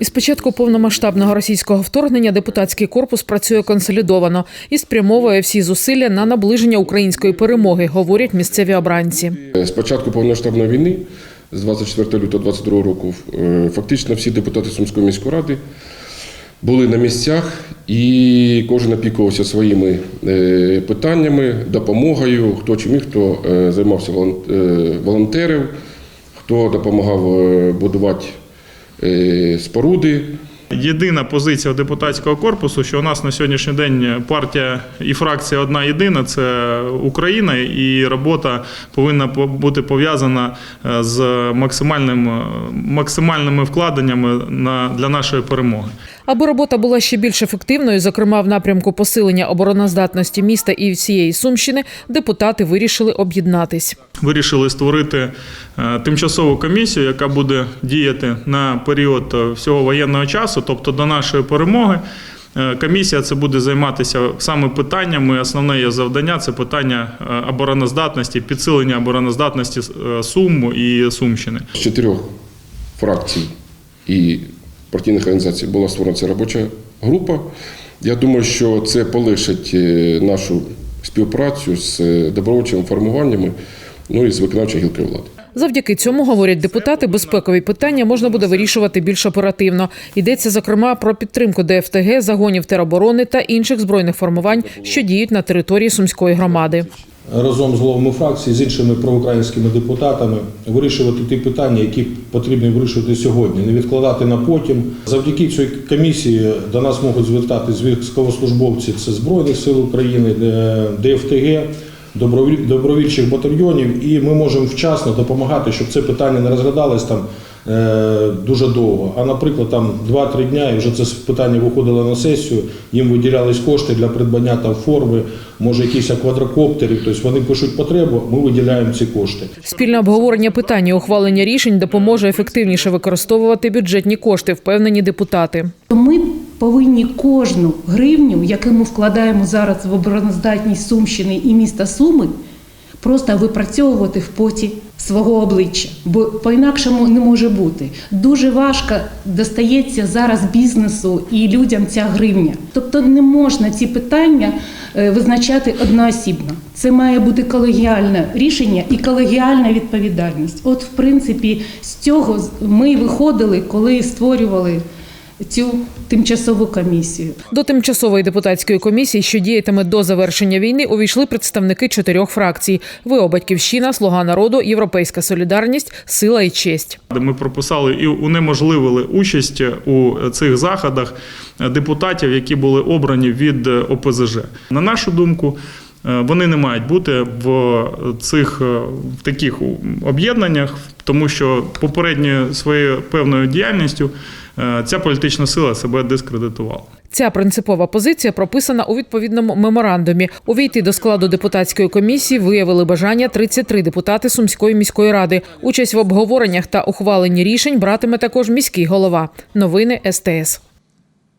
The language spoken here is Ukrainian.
Із початку повномасштабного російського вторгнення депутатський корпус працює консолідовано і спрямовує всі зусилля на наближення української перемоги, говорять місцеві обранці. З початку повномасштабної війни, з 24 лютого 22 року, е, фактично всі депутати Сумської міської ради були на місцях, і кожен опікувався своїми е, питаннями, допомогою, хто чим міг, хто е, займався волонтерів, хто допомагав будувати споруди. Єдина позиція депутатського корпусу, що у нас на сьогоднішній день партія і фракція одна єдина це Україна, і робота повинна по- бути пов'язана е, з максимальним, е, максимальними вкладеннями на, для нашої перемоги. Аби робота була ще більш ефективною, зокрема в напрямку посилення обороноздатності міста і всієї Сумщини, депутати вирішили об'єднатись. Вирішили створити е, тимчасову комісію, яка буде діяти на період всього воєнного часу, тобто до нашої перемоги. Е, Комісія це буде займатися саме питаннями. Основне її завдання це питання е, обороноздатності, підсилення обороноздатності е, Сум і Сумщини. З чотирьох фракцій і партійних організацій була створена ця робоча група. Я думаю, що це полегшить е, нашу співпрацю з добровольчими формуваннями, ну і з виконавчою гілкою влади. Завдяки цьому говорять депутати, безпекові питання можна буде вирішувати більш оперативно. Йдеться зокрема про підтримку ДФТГ, загонів тероборони та інших збройних формувань, що діють на території сумської громади. разом з головами фракції, з іншими проукраїнськими депутатами вирішувати ті питання, які потрібно вирішувати сьогодні, не відкладати на потім. Завдяки цій комісії до нас можуть звертатись військовослужбовці це Збройних сил України, ДФТГ, добровільчих батальйонів, і ми можемо вчасно допомагати, щоб це питання не розглядалось там е, дуже довго. А наприклад, там 2-3 дня і вже це питання виходило на сесію, їм виділялись кошти для придбання там форми, може якісь квадрокоптерів. Тобто вони пишуть потребу, ми виділяємо ці кошти. Спільне обговорення питань і ухвалення рішень допоможе ефективніше використовувати бюджетні кошти, впевнені депутати. Ми повинні кожну гривню, яку ми вкладаємо зараз в обороноздатність Сумщини і міста Суми, просто випрацьовувати в поті свого обличчя, бо по-інакшому не може бути. Дуже важко достається зараз бізнесу і людям ця гривня. Тобто не можна ці питання е, визначати одноосібно. Це має бути колегіальне рішення і колегіальна відповідальність. От, в принципі, з цього ми виходили, коли створювали цю тимчасову комісію. До тимчасової депутатської комісії, що діятиме до завершення війни, увійшли представники чотирьох фракцій: ВО «Батьківщина», Слуга народу, Європейська солідарність, Сила і честь. Ми прописали і унеможливили участь у цих заходах депутатів, які були обрані від ОПЗЖ. На нашу думку. Вони не мають бути в цих в таких об'єднаннях, тому що попередньою своєю певною діяльністю ця політична сила себе дискредитувала. Ця принципова позиція прописана у відповідному меморандумі. Увійти до складу депутатської комісії виявили бажання 33 депутати Сумської міської ради. Участь в обговореннях та ухваленні рішень братиме також міський голова. Новини СТС.